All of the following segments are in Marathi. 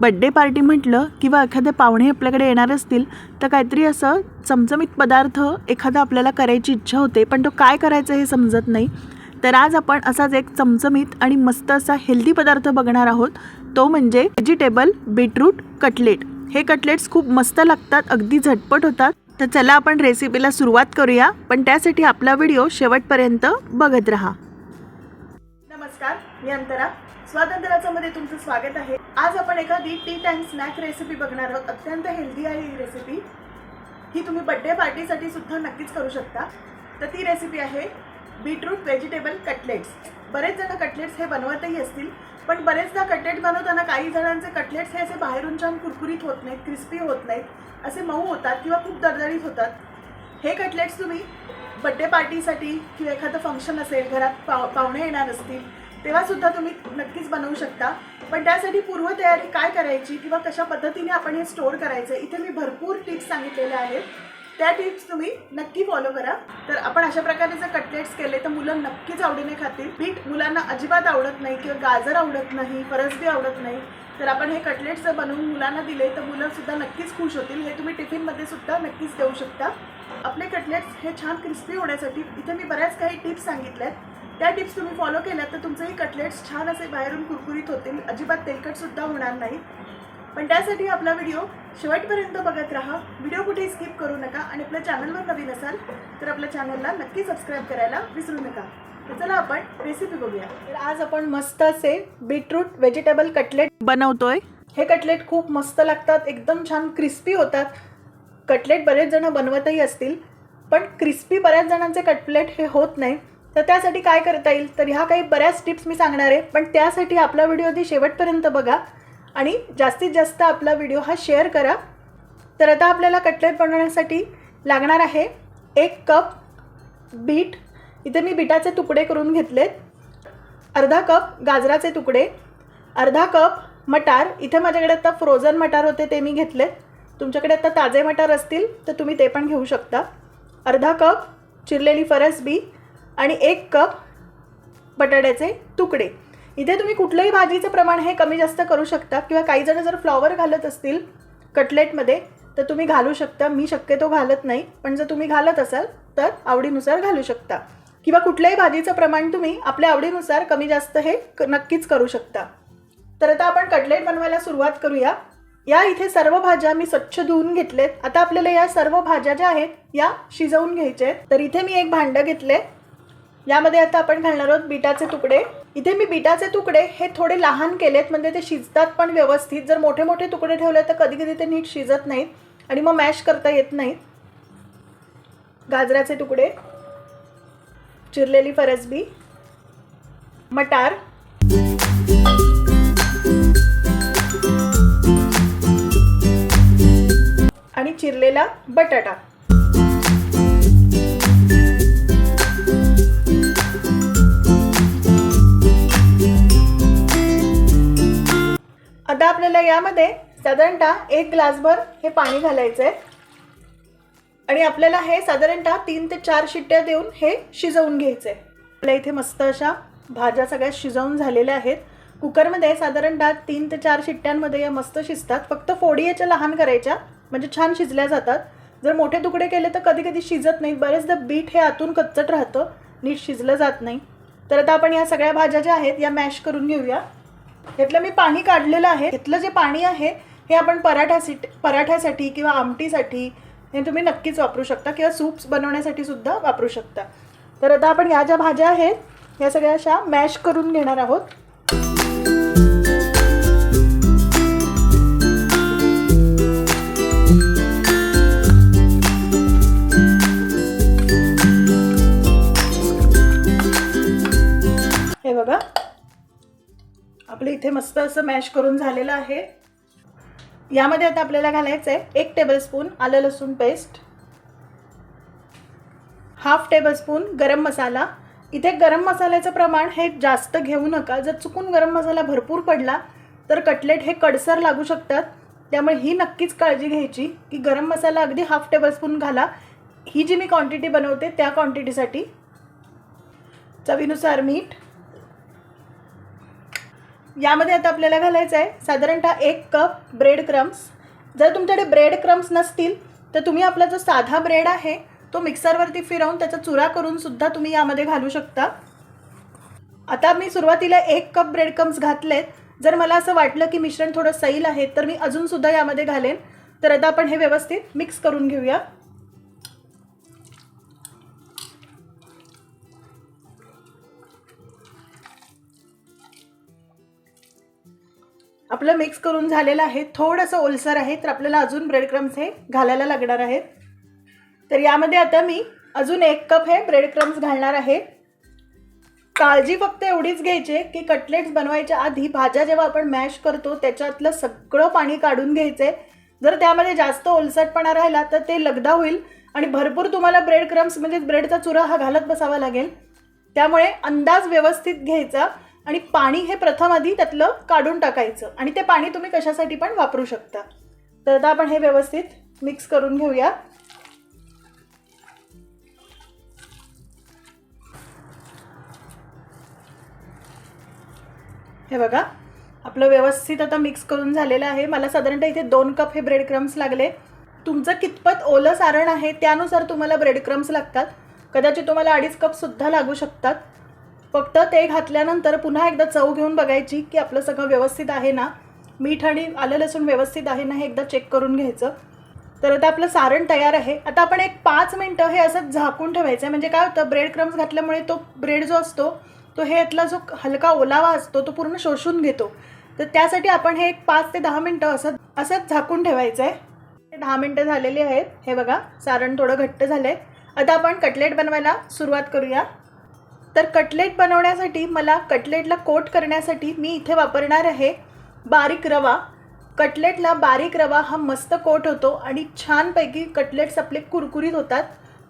बड्डे पार्टी म्हटलं किंवा एखादे पाहुणे आपल्याकडे येणार असतील तर काहीतरी असं चमचमीत पदार्थ एखादा आपल्याला करायची इच्छा होते पण तो काय करायचं हे समजत नाही. तर आज आपण असाच एक चमचमीत आणि मस्त असा हेल्दी पदार्थ बघणार आहोत. तो म्हणजे व्हेजिटेबल बीटरूट कटलेट हे कटलेट्स खूप मस्त लागतात अगदी झटपट होतात. तर चला आपण रेसिपीला सुरुवात करूया पण त्यासाठी आपला व्हिडिओ शेवटपर्यंत बघत राहा. नमस्कार मी अंतरा. स्वातंत्र्याच्यामध्ये तुमचं स्वागत आहे. आज आपण एखादी टी टाइम स्नॅक रेसिपी बघणार आहोत. अत्यंत हेल्दी आहे ही रेसिपी ही तुम्ही बड्डे पार्टीसाठी सुद्धा नक्कीच करू शकता. तर ती रेसिपी आहे बीटरूट व्हेजिटेबल कटलेट्स बरेच जण कटलेट्स हे बनवतही असतील पण बरेचदा कटलेट बनवताना काही जणांचे कटलेट्स हे असे बाहेरून छान कुरकुरीत होत नाहीत क्रिस्पी होत नाहीत असे मऊ होतात किंवा खूप दरदरीत होतात. हे कटलेट्स तुम्ही बड्डे पार्टीसाठी किंवा एखादं फंक्शन असेल घरात पाव पाहुणे येणार असतील तेव्हा सुद्धा तुम्ही नक्कीच बनवू शकता. पण त्यासाठी पूर्वतयारी काय करायची किंवा कशा पद्धतीने आपण हे स्टोअर करायचं इथे मी भरपूर टिप्स सांगितलेल्या आहेत. त्या टिप्स तुम्ही नक्की फॉलो करा. तर आपण अशा प्रकारे जर कटलेट्स केले तर मुलं नक्कीच आवडीने खातील. पीठ मुलांना अजिबात आवडत नाही किंवा गाजर आवडत नाही फरसबी आवडत नाही. तर आपण हे कटलेट्स जर बनवून मुलांना दिले तर मुलं सुद्धा नक्कीच खुश होतील. हे तुम्ही टिफिनमध्ये सुद्धा नक्कीच देऊ शकता. आपले कटलेट्स हे छान क्रिस्पी होण्यासाठी इथे मी बऱ्याच काही टिप्स सांगितल्या आहेत त्या टिप्स तुम्ही फॉलो केल्यात तर तुमचेही कटलेट्स छान असे बाहेरून कुरकुरीत होतील. अजिबात तेलकटसुद्धा होणार नाही. पण त्यासाठी आपला व्हिडिओ शेवटपर्यंत बघत राहा. व्हिडिओ कुठेही स्किप करू नका आणि आपल्या चॅनलवर नवीन असाल तर आपल्या चॅनलला नक्की सबस्क्राईब करायला विसरू नका. तर चला आपण रेसिपी बघूया. तर आज आपण मस्त असे बीटरूट व्हेजिटेबल कटलेट बनवतोय. हे कटलेट खूप मस्त लागतात एकदम छान क्रिस्पी होतात. कटलेट बरेच जण बनवतही असतील पण क्रिस्पी बऱ्याच जणांचे कटलेट हे होत नाही. तर त्यासाठी काय करता येईल? तर ह्या काही बऱ्याच टिप्स मी सांगणार आहे. पण त्यासाठी आपला व्हिडिओ आधी शेवटपर्यंत बघा. आणि जास्तीत जास्त आपला व्हिडिओ हा शेअर करा. तर आता आपल्याला कटलेट बनवण्यासाठी लागणार आहे एक कप बीट इथे मी बीटाचे तुकडे करून घेतलेत. अर्धा कप गाजराचे तुकडे. अर्धा कप मटार. इथे माझ्याकडे आता फ्रोझन मटार होते ते मी घेतलेत. तुमच्याकडे आता ताजे मटार असतील तर तुम्ही ते पण घेऊ शकता. अर्धा कप चिरलेली फरसबी आणि एक कप बटाट्याचे तुकडे. इथे तुम्ही कुठलंही भाजीचं प्रमाण हे कमी जास्त करू शकता किंवा काही जण जर फ्लॉवर घालत असतील कटलेटमध्ये तर तुम्ही घालू शकता. मी शक्यतो घालत नाही पण जर तुम्ही घालत असाल तर आवडीनुसार घालू शकता. किंवा कुठल्याही भाजीचं प्रमाण तुम्ही आपल्या आवडीनुसार कमी जास्त हे क- नक्कीच करू शकता. तर आता आपण कटलेट बनवायला सुरुवात करूया. या इथे सर्व भाज्या मी स्वच्छ धुवून घेतलेत. आता आपल्याला या सर्व भाज्या ज्या आहेत या शिजवून घ्यायच्या आहेत. तर इथे मी एक भांडं घेतले. यामध्ये आता आपण घालणार आहोत बिटाचे तुकडे. इथे मी बिटाचे तुकडे हे थोडे लहान केलेत म्हणजे ते शिजतात पण व्यवस्थित. जर मोठे मोठे तुकडे ठेवले तर कधी कधी ते नीट शिजत नाहीत आणि मग मॅश करता येत नाहीत. गाजराचे तुकडे चिरलेली फरसबी मटार. आणि चिरलेला बटाटा. आता आपल्याला यामध्ये साधारणतः एक ग्लासभर हे पाणी घालायचं आहे आणि आपल्याला हे साधारणतः तीन ते चार शिट्ट्या देऊन हे शिजवून घ्यायचं आहे आपल्या इथे मस्त अशा भाज्या सगळ्या शिजवून झालेल्या आहेत. कुकरमध्ये साधारणतः तीन ते चार शिट्ट्यांमध्ये या मस्त शिजतात. फक्त फोडी याच्या लहान करायच्या म्हणजे छान शिजल्या जातात. जर मोठे तुकडे केले तर कधी कधी शिजत नाहीत. बरेचदा बीट हे आतून कच्चट राहतं नीट शिजलं जात नाही. तर आता आपण या सगळ्या भाज्या ज्या आहेत या मॅश करून घेऊया. यातलं मी पाणी काढलेलं आहे. इथलं जे पाणी आहे हे आपण पराठ्यासाठी पराठ्यासाठी किंवा आमटीसाठी हे तुम्ही नक्कीच वापरू शकता किंवा सूप्स बनवण्यासाठी सुद्धा वापरू शकता. तर आता आपण या ज्या भाज्या आहेत या सगळ्या अशा मॅश करून घेणार आहोत. असं मॅश करून झालेलं आहे. यामध्ये आता आपल्याला घालायचं आहे एक टेबलस्पून आलं लसूण पेस्ट हाफ टेबलस्पून गरम मसाला. इथे गरम मसाल्याचं प्रमाण हे जास्त घेऊ नका. जर चुकून गरम मसाला भरपूर पडला तर कटलेट हे कडसर लागू शकतात. त्यामुळे ही नक्कीच काळजी घ्यायची की गरम मसाला अगदी हाफ टेबलस्पून घाला. ही जी मी क्वांटिटी बनवते त्या क्वांटिटीसाठी चवीनुसार मीठ यामध्ये आता आपल्याला घालायचं आहे साधारणतः एक कप ब्रेड क्रम्स जर तुमच्याकडे ब्रेड क्रम्स नसतील तर तुम्ही आपला जो साधा ब्रेड आहे तो मिक्सरवरती फिरवून त्याचा चुरा करून सुद्धा तुम्ही यामध्ये घालू शकता. आता मी सुरुवातीला एक कप ब्रेड क्रम्स घातलेत. जर मला असं वाटलं की मिश्रण थोडं सैल आहे तर मी अजूनसुद्धा यामध्ये घालेन. तर आता आपण हे व्यवस्थित मिक्स करून घेऊया. आपलं मिक्स करून झालेलं आहे. थोडंसं ओलसर आहे तर आपल्याला अजून ब्रेड क्रम्स हे घालायला लागणार आहेत. तर यामध्ये आता मी अजून एक कप हे ब्रेड क्रम्स घालणार आहे. काळजी फक्त एवढीच घ्यायची आहे की कटलेट्स बनवायच्या आधी भाज्या जेव्हा आपण मॅश करतो त्याच्यातलं सगळं पाणी काढून घ्यायचं. आहे जर त्यामध्ये जास्त ओलसटपणा राहिला तर ते लगदा होईल आणि भरपूर तुम्हाला ब्रेड क्रम्स म्हणजे ब्रेडचा चुरा हा घालत बसावा लागेल. त्यामुळे अंदाज व्यवस्थित घ्यायचा. आणि पाणी हे प्रथम आधी त्यातलं काढून टाकायचं. आणि ते पाणी तुम्ही कशासाठी पण वापरू शकता. तर आता आपण हे व्यवस्थित मिक्स करून घेऊया. हे बघा आपलं व्यवस्थित आता मिक्स करून झालेलं आहे. मला साधारणतः इथे दोन कप हे ब्रेड क्रम्स लागले. तुमचं कितपत ओलं सारण आहे त्यानुसार तुम्हाला ब्रेड क्रम्स लागतात. कदाचित तुम्हाला अडीच कपसुद्धा लागू शकतात. फक्त ते घातल्यानंतर पुन्हा एकदा चव घेऊन बघायची की आपलं सगळं व्यवस्थित आहे ना. मीठ आणि आलं लसूण व्यवस्थित आहे ना हे एकदा चेक करून घ्यायचं. तर आता आपलं सारण तयार आहे. आता आपण एक पाच मिनटं हे असं झाकून ठेवायचं आहे. म्हणजे काय होतं ब्रेड क्रम्स घातल्यामुळे तो ब्रेड जो असतो तो हे यातला जो हलका ओलावा असतो तो पूर्ण शोषून घेतो. तर त्यासाठी आपण हे एक पाच ते दहा मिनटं असं असंच झाकून ठेवायचं आहे. दहा मिनटं झालेली आहेत. हे बघा सारण थोडं घट्ट झालं आहे आता आपण कटलेट बनवायला सुरुवात करूया. तर कटलेट बनवण्यासाठी मला कटलेटला कोट करण्यासाठी मी इथे वापरणार आहे बारीक रवा. कटलेटला बारीक रवा हा मस्त कोट होतो आणि छानपैकी कटलेट्स आपले कुरकुरीत होतात.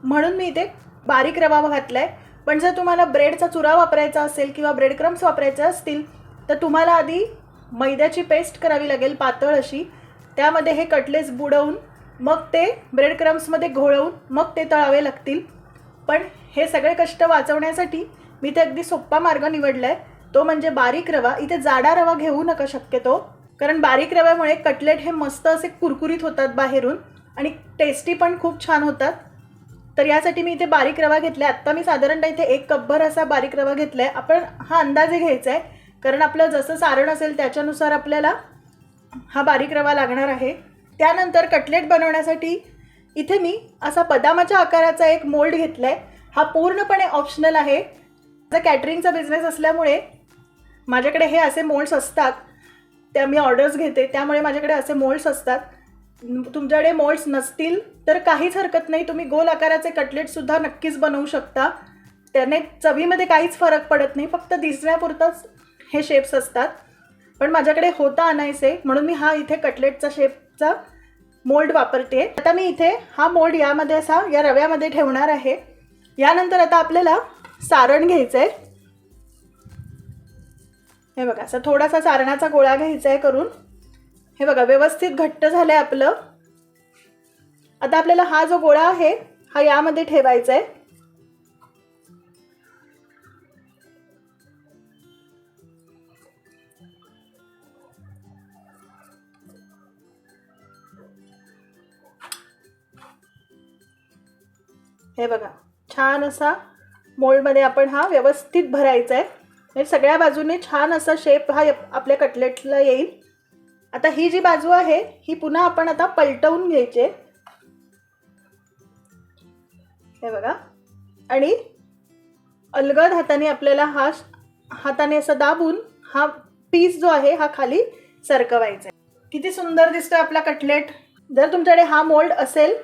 म्हणून मी इथे बारीक रवा घातला आहे पण जर तुम्हाला ब्रेडचा चुरा वापरायचा असेल किंवा ब्रेड क्रम्स वापरायचे असतील तर तुम्हाला आधी मैद्याची पेस्ट करावी लागेल पातळ अशी. त्यामध्ये हे कटलेट्स बुडवून मग ते ब्रेड क्रम्समध्ये घोळवून मग ते तळावे लागतील. पण हे सगळे कष्ट वाचवण्यासाठी मी ते अगदी सोप्पा मार्ग निवडला आहे तो म्हणजे बारीक रवा. इथे जाडा रवा घेऊ नका शक्यतो. कारण बारीक रव्यामुळे कटलेट हे मस्त असे कुरकुरीत होतात बाहेरून आणि टेस्टी पण खूप छान होतात. तर यासाठी मी इथे बारीक रवा घेतला आहे आत्ता मी साधारणतः इथे एक कपभर असा बारीक रवा घेतला आहे आपण हा अंदाजे घ्यायचा आहे कारण आपलं जसं सारण असेल त्याच्यानुसार आपल्याला हा बारीक रवा लागणार आहे. त्यानंतर कटलेट बनवण्यासाठी इथे मी असा बदामाच्या आकाराचा एक मोल्ड घेतला आहे हा पूर्णपणे ऑप्शनल आहे. माझा कॅटरिंगचा बिझनेस असल्यामुळे माझ्याकडे हे असे मोल्ड्स असतात. त्या मी ऑर्डर्स घेते. त्यामुळे माझ्याकडे असे मोल्ड्स असतात. तुमच्याकडे मोल्ड्स नसतील तर काहीच हरकत नाही. तुम्ही गोल आकाराचे कटलेटसुद्धा नक्कीच बनवू शकता. त्याने चवीमध्ये काहीच फरक पडत नाही. फक्त दिसण्यापुरतंच हे शेप्स असतात. पण माझ्याकडे होता आणायचे म्हणून मी हा इथे कटलेटचा शेपचा मोल्ड वापरते. आता मी इथे हा मोल्ड यामध्ये असा या रव्यामध्ये ठेवणार आहे. यानंतर आता आपल्याला सारण घ्यायचं आहे हे बघा असा थोडासा सारणाचा गोळा घ्यायचा आहे करून. हे बघा व्यवस्थित घट्ट झालं आहे आपलं. आता आपल्याला हा जो गोळा आहे हा यामध्ये ठेवायचा आहे हे बघा छान असा मोल्डमध्ये आपण हा व्यवस्थित भरायचा आहे. म्हणजे सगळ्या बाजूने छान असा शेप हा आपल्या कटलेटला येईल. आता ही जी बाजू आहे ही पुन्हा आपण आता पलटवून घ्यायची हे बघा. आणि अलगद हाताने आपल्याला हा हाताने असं दाबून हा पीस जो आहे हा खाली सरकवायचा आहे. किती सुंदर दिसतोय आपला कटलेट जर तुमच्याकडे हा मोल्ड असेल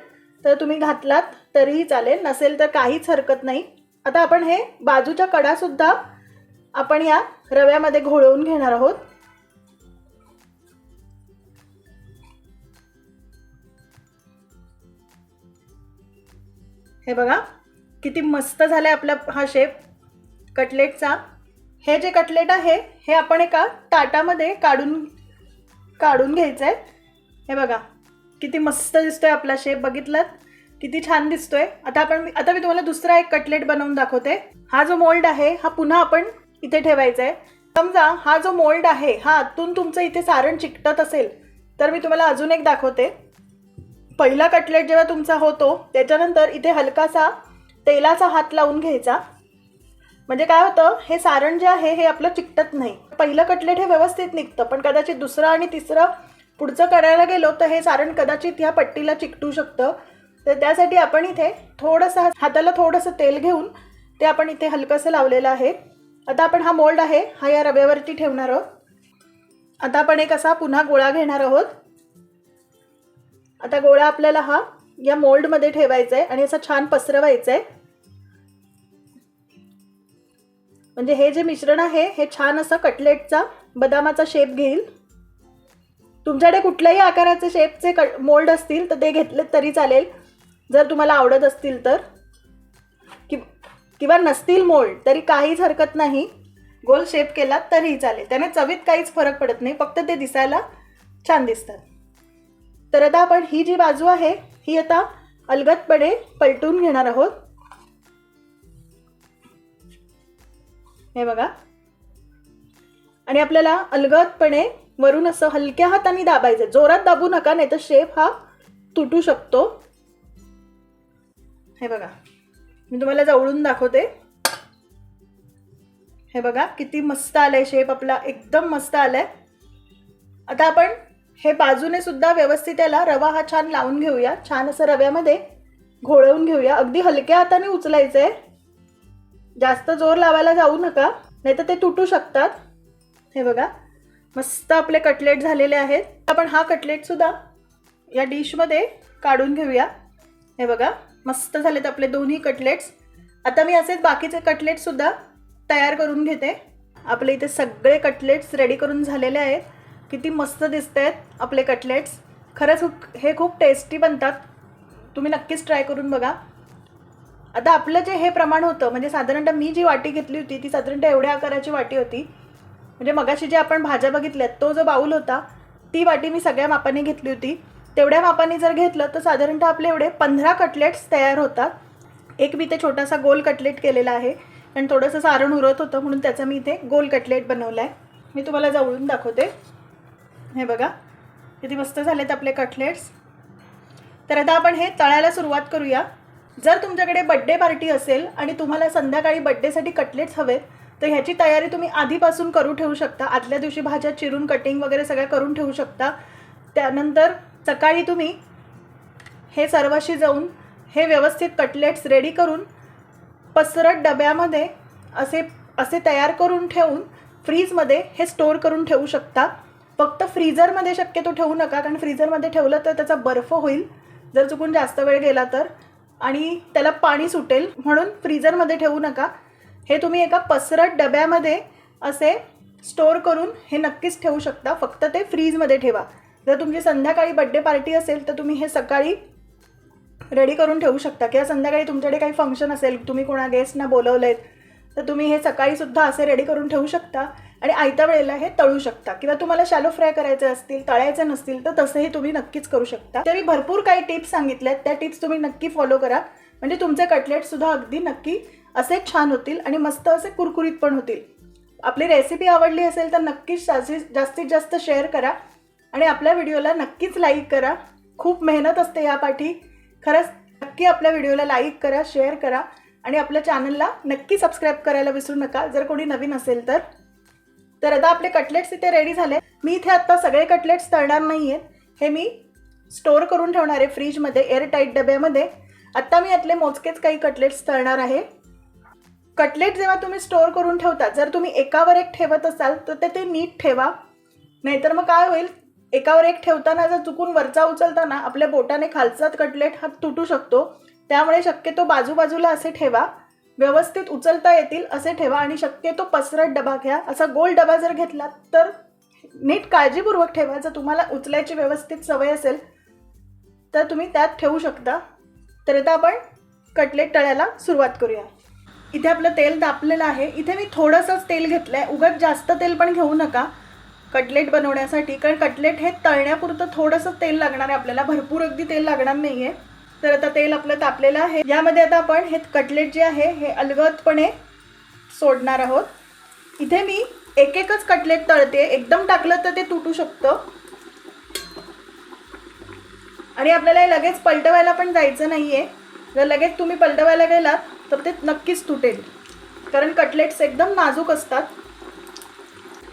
तर तुम्ही घातलात तरीही चालेल नसेल तर काहीच हरकत नाही. आता आपण हे बाजूच्या कडासुद्धा आपण या रव्यामध्ये घोळवून घेणार आहोत. हे बघा किती मस्त झालं आहे आपला हा शेप कटलेटचा हे जे कटलेट आहे हे आपण एका ताटामध्ये काढून काढून घ्यायचं आहे हे बघा किती मस्त दिसतोय आपला शेप बघितलात? किती छान दिसतोय. आता आपण आता मी तुम्हाला दुसरा एक कटलेट बनवून दाखवते. हा जो मोल्ड आहे हा पुन्हा आपण इथे ठेवायचा आहे समजा हा जो मोल्ड आहे हा आतून तुमचं इथे सारण चिकटत असेल तर मी तुम्हाला अजून एक दाखवते. पहिला कटलेट जेव्हा तुमचा होतो त्याच्यानंतर इथे हलकासा तेलाचा हात लावून घ्यायचा. म्हणजे काय होतं हे सारण जे आहे हे आपलं चिकटत नाही. पहिलं कटलेट हे व्यवस्थित निघतं पण कदाचित दुसरं आणि तिसरं पुढचं करायला गेलो तर हे सारण कदाचित ह्या पट्टीला चिकटू शकतं. तर त्यासाठी आपण इथे थोडंसं हाताला थोडंसं तेल घेऊन ते आपण इथे हलकंसं लावलेलं आहे. आता आपण हा मोल्ड आहे हा या रव्यावरती ठेवणार आहोत. आता आपण एक असा पुन्हा गोळा घेणार आहोत. आता गोळा आपल्याला हा या मोल्डमध्ये ठेवायचा आहे आणि असा छान पसरवायचा आहे म्हणजे हे जे मिश्रण आहे हे छान असं कटलेटचा बदामाचा शेप घेईल. तुमच्याकडे कुठल्याही आकाराचे शेपचे क मोल्ड असतील तर ते घेतलेत तरी चालेल. जर तुम्हाला आवडत असतील तर. कि किंवा नसतील मोल्ड तरी काहीच हरकत नाही. गोल शेप केला तरीही चालेल. त्याने चवीत काहीच फरक पडत नाही. फक्त ते दिसायला छान दिसतात. तर आता आपण ही जी बाजू आहे ही आता अलगदपणे पलटून घेणार आहोत. हे बघा. आणि आपल्याला अलगदपणे वरून असं हलक्या हाताने दाबायचं. जोरात दाबू नका नाही तर शेप हा तुटू शकतो. हे बघा. मी तुम्हाला जवळून दाखवते. हे बघा किती मस्त आलाय शेप आपला. एकदम मस्त आलाय. आता आपण हे बाजूने सुद्धा व्यवस्थित याला रवा हा छान लावून घेऊया. छान असं रव्यामध्ये घोळवून घेऊया. अगदी हलक्या हाताने उचलायचं आहे जास्त जोर लावायला जाऊ नका नाही तर ते तुटू शकतात. हे बघा. मस्त आपले कटलेट झालेले आहेत. आपण हा कटलेटसुद्धा या डिशमध्ये काढून घेऊया. हे बघा मस्त झालेत आपले दोन्ही कटलेट्स. आता मी असेच बाकीचे कटलेटसुद्धा तयार करून घेते. आपले इथे सगळे कटलेट्स रेडी करून झालेले आहेत. किती मस्त दिसत आहेत आपले कटलेट्स. खरंच हे खूप टेस्टी बनतात. तुम्ही नक्कीच ट्राय करून बघा. आता आपलं जे हे प्रमाण होतं म्हणजे साधारणतः मी जी वाटी घेतली होती ती साधारणतः एवढ्या आकाराची वाटी होती. म्हणजे मगाशी जे आपण भाज्या बघितल्यात तो जो बाऊल होता ती वाटी मी सगळ्या मापाने घेतली होती. तेवढ्या मापाने जर घेतलं तर साधारणतः आपले एवढे पंधरा कटलेट्स तयार होतात. एक मी ते छोटासा गोल कटलेट केलेला आहे आणि थोडंसं सारण उरत होतं म्हणून त्याचा मी इथे गोल कटलेट बनवला आहे. मी तुम्हाला जवळून दाखवते. हे बघा किती मस्त झालेत आपले कटलेट्स. तर आता आपण हे तळायला सुरुवात करूया. जर तुमच्याकडे बड्डे पार्टी असेल आणि तुम्हाला संध्याकाळी बड्डेसाठी कटलेट्स हवेत तर ह्याची तयारी तुम्ही आधीपासून करू ठेवू शकता. आदल्या दिवशी भाज्या चिरून कटिंग वगैरे सगळ्या करून ठेवू शकता. त्यानंतर सकाळी तुम्ही हे सर्वशी जाऊन हे व्यवस्थित कटलेट्स रेडी करून पसरट डब्यामध्ये असे असे तयार करून ठेवून फ्रीजमध्ये हे स्टोअर करून ठेवू शकता. फक्त फ्रीजरमध्ये शक्यतो ठेवू नका कारण फ्रीजरमध्ये ठेवलं तर त्याचा बर्फ होईल. जर चुकून जास्त वेळ गेला तर. आणि त्याला पाणी सुटेल म्हणून फ्रीजरमध्ये ठेवू नका. हे तुम्ही एका पसरट डब्यामध्ये असे स्टोअर करून हे नक्कीच ठेवू शकता. फक्त ते फ्रीजमध्ये ठेवा. जर तुमची संध्याकाळी बड्डे पार्टी असेल तर तुम्ही हे सकाळी रेडी करून ठेवू शकता. किंवा संध्याकाळी तुमच्याकडे काही फंक्शन असेल तुम्ही कोणा गेस्टना बोलवलेत तर तुम्ही हे सकाळीसुद्धा असे रेडी करून ठेवू शकता आणि आयत्या वेळेला हे तळू शकता. किंवा तुम्हाला शॅलो फ्राय करायचे असतील तळायचे नसतील तर तसंही तुम्ही नक्कीच करू शकता. ते मी भरपूर काही टिप्स सांगितल्यात. त्या टिप्स तुम्ही नक्की फॉलो करा. म्हणजे तुमचे कटलेटसुद्धा अगदी नक्की असे छान होतील आणि मस्त असे कुरकुरीत पण होतील. आपली रेसिपी आवडली असेल तर नक्कीच जास्तीत जास्तीत जास्त शेअर करा आणि आपल्या व्हिडिओला नक्कीच लाईक करा. खूप मेहनत असते यापाठी खरंच नक्की आपल्या व्हिडिओला लाईक करा शेअर करा आणि आपल्या चॅनलला नक्की सबस्क्राईब करायला विसरू नका. जर कोणी नवीन असेल तर. तर आता आपले कटलेट्स इथे रेडी झाले. मी इथे आत्ता सगळे कटलेट्स तळणार नाही आहेत हे मी स्टोअर करून ठेवणार आहे फ्रीजमध्ये एअरटाईट डब्यामध्ये. आत्ता मी यातले मोजकेच काही कटलेट्स तळणार आहे. कटलेट जेव्हा तुम्ही स्टोअर करून ठेवता जर तुम्ही एकावर एक ठेवत असाल तर ते ते नीट ठेवा. नाहीतर मग काय होईल? एकावर एक ठेवताना जर चुकून वरचा उचलताना आपल्या बोटाने खालचा कटलेट हा तुटू शकतो. त्यामुळे शक्यतो बाजूबाजूला असे ठेवा. व्यवस्थित उचलता येतील असे ठेवा आणि शक्यतो पसरट डबा घ्या. असा गोल डबा जर घेतला तर नीट काळजीपूर्वक ठेवा. जर तुम्हाला उचलायची व्यवस्थित सवय असेल तर तुम्ही त्यात ठेवू शकता. तर आता आपण कटलेट तळायला सुरुवात करूया. इथे आपलं तेल तापलेलं आहे. इथे मी थोडंसंच तेल घेतलं आहे उगाच जास्त तेल पण घेऊ नका. कटलेट बनवण्यासाठी. कारण कटलेट हे तळण्यापुरतं थोडंसं तेल लागणार आहे आपल्याला. भरपूर अगदी तेल लागणार नाही आहे तर आता तेल आपलं तापलेलं आहे. यामध्ये आता आपण हे कटलेट जे आहे हे अलगदपणे सोडणार आहोत. इथे मी एक एकच कटलेट तळते. एकदम टाकलं तर ते तुटू शकतं. आणि आपल्याला हे लगेच पलटवायला पण जायचं नाही आहे जर लगेच तुम्ही पलटवायला गेलात तर ते नक्कीच तुटेल. कारण कटलेट्स एकदम नाजूक असतात.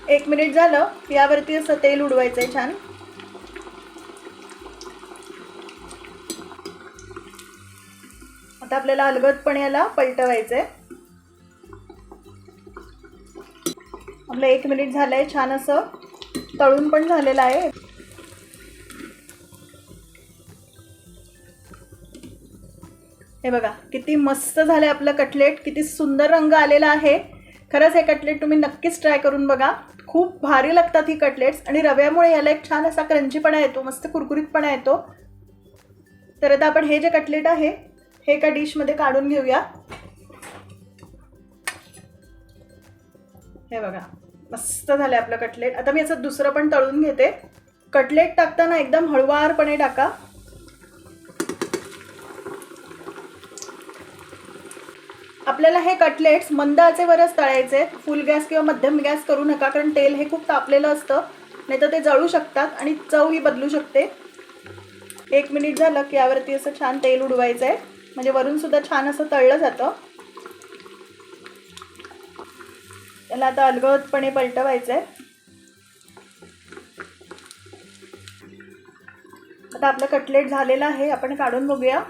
एक मिनिट झालं यावरती असं तेल उडवायचं आहे छान. आता आपल्याला हलगतपणे याला पलटवायचं आहे आपलं एक मिनिट झालं आहे छान असं तळून पण झालेलं आहे. हे बघा किती मस्त झालं आपलं कटलेट किती सुंदर रंग आलेला आहे. खरंच हे कटलेट तुम्ही नक्कीच ट्राय करून बघा. खूप भारी लागतात ही कटलेट्स आणि रव्यामुळे याला एक छान असा क्रंचीपणा येतो मस्त कुरकुरीतपणा येतो. तर आता आपण हे जे कटलेट आहे हे एका डिशमध्ये काढून घेऊया. हे बघा मस्त झालं आपलं कटलेट. आता मी याचं दुसरं पण तळून घेते. कटलेट टाकताना एकदम हळुवारपणे टाका. आपल्याला हे कटलेट्स मंद आचेवरच तळायचे. फुल गॅस किंवा मध्यम गॅस करू नका कारण तेल हे खूप तापलेलं असतं. नाही तर ते जळू शकतात आणि चव ही बदलू शकते. एक मिनिट झालं की यावरती असं छान तेल उडवायचं आहे म्हणजे वरून सुद्धा छान असं तळलं जातं. त्याला आता अलगदपणे पलटवायचं आहे आता आपलं कटलेट झालेलं आहे आपण काढून बघूया.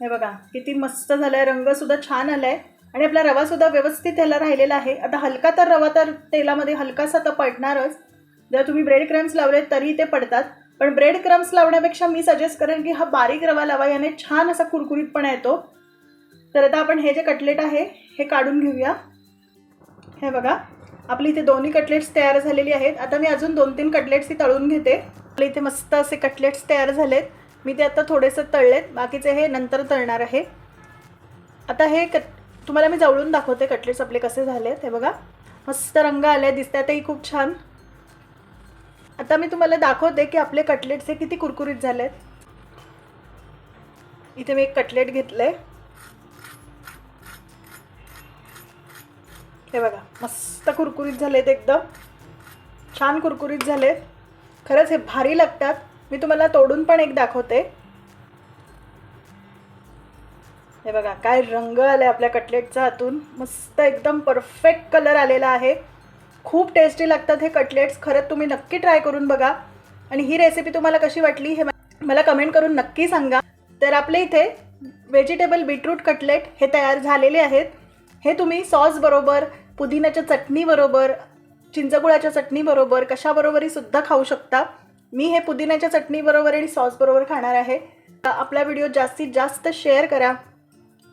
हे बघा किती मस्त झालं आहे रंगसुद्धा छान आला आहे आणि आपला रवासुद्धा व्यवस्थित ह्याला राहिलेला आहे. आता हलका तर रवा तर तेलामध्ये हलकासा तर पडणारच. जर तुम्ही ब्रेड क्रम्स लावले तरी ते पडतात. पण ब्रेड क्रम्स लावण्यापेक्षा मी सजेस्ट करेन की हा बारीक रवा लावा याने छान असा कुरकुरीतपणा येतो. तर आता आपण हे जे कटलेट आहे हे काढून घेऊया. हे बघा आपली इथे दोन्ही कटलेट्स तयार झालेली आहेत. आता मी अजून दोन तीन कटलेट्स ती तळून घेते. आपल्या इथे मस्त असे कटलेट्स तयार झालेत. मी ते आता थोडेसे तळलेत बाकीचे हे नंतर तळणार आहे. आता हे कट तुम्हाला मी जवळून दाखवते कटलेट्स आपले कसे झाले हे बघा. मस्त रंग आले दिसतातही खूप छान. आता मी तुम्हाला दाखवते की आपले कटलेट्स हे किती कुरकुरीत झालेत. इथे मी एक कटलेट घेतलंय. हे बघा मस्त कुरकुरीत झालेत एकदम. छान कुरकुरीत झालेत. खरंच हे भारी लागतात. मी तुम्हाला तोडून पण एक दाखवते. हे बघा काय रंग आलाय आपल्या कटलेटचा आतून मस्त एकदम परफेक्ट कलर आलेला आहे. खूप टेस्टी लागतात हे कटलेट्स खरंच तुम्ही नक्की ट्राय करून बघा. आणि ही रेसिपी तुम्हाला कशी वाटली हे मला कमेंट करून नक्की सांगा. तर आपल्या इथे व्हेजिटेबल बीटरूट कटलेट हे तयार झालेले आहेत. हे तुम्ही सॉस बरोबर पुदिन्याच्या चटणीबरोबर चिंचगुळाच्या चटणीबरोबर कशाबरोबरही सुद्धा खाऊ शकता. मी हे पुदिन्याच्या चटणीबरोबर आणि सॉसबरोबर खाणार आहे. आपला व्हिडिओ जास्तीत जास्त शेअर करा.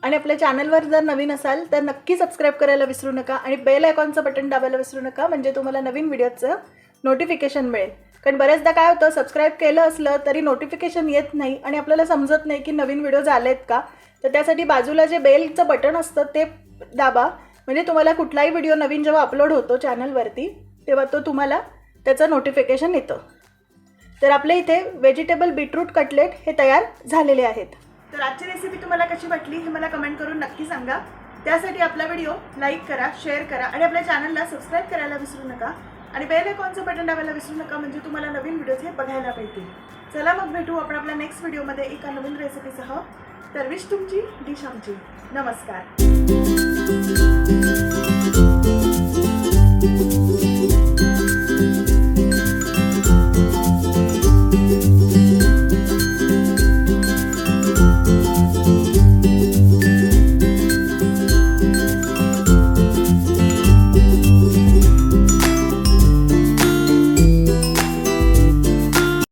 आणि आपल्या चॅनलवर जर नवीन असाल तर नक्की सबस्क्राईब करायला विसरू नका आणि बेल आयकॉनचं बटन दाबायला विसरू नका म्हणजे तुम्हाला नवीन व्हिडिओचं नोटिफिकेशन मिळेल. कारण बऱ्याचदा काय होतं सबस्क्राईब केलं असलं तरी नोटिफिकेशन येत नाही आणि आपल्याला समजत नाही की नवीन व्हिडिओज आहेत का. तर त्यासाठी बाजूला जे बेलचं बटन असतं ते दाबा. म्हणजे तुम्हाला कुठलाही व्हिडिओ नवीन जेव्हा अपलोड होतो चॅनलवरती तेव्हा तो तुम्हाला त्याचं नोटिफिकेशन येतं. तर आपल्या इथे व्हेजिटेबल बीटरूट कटलेट हे तयार झालेले आहेत. तर आजची रेसिपी तुम्हाला कशी वाटली हे मला कमेंट करून नक्की सांगा. त्यासाठी आपला व्हिडिओ लाईक करा शेअर करा आणि आपल्या चॅनलला सबस्क्राईब करायला विसरू नका. आणि बेल आयकॉनचं बटन दाबायला विसरू नका म्हणजे तुम्हाला नवीन व्हिडिओज हे बघायला मिळतील. चला मग भेटू आपण आपल्या नेक्स्ट व्हिडिओमध्ये एका नवीन रेसिपीसह तर विश तुमची डिश आमची. नमस्कार.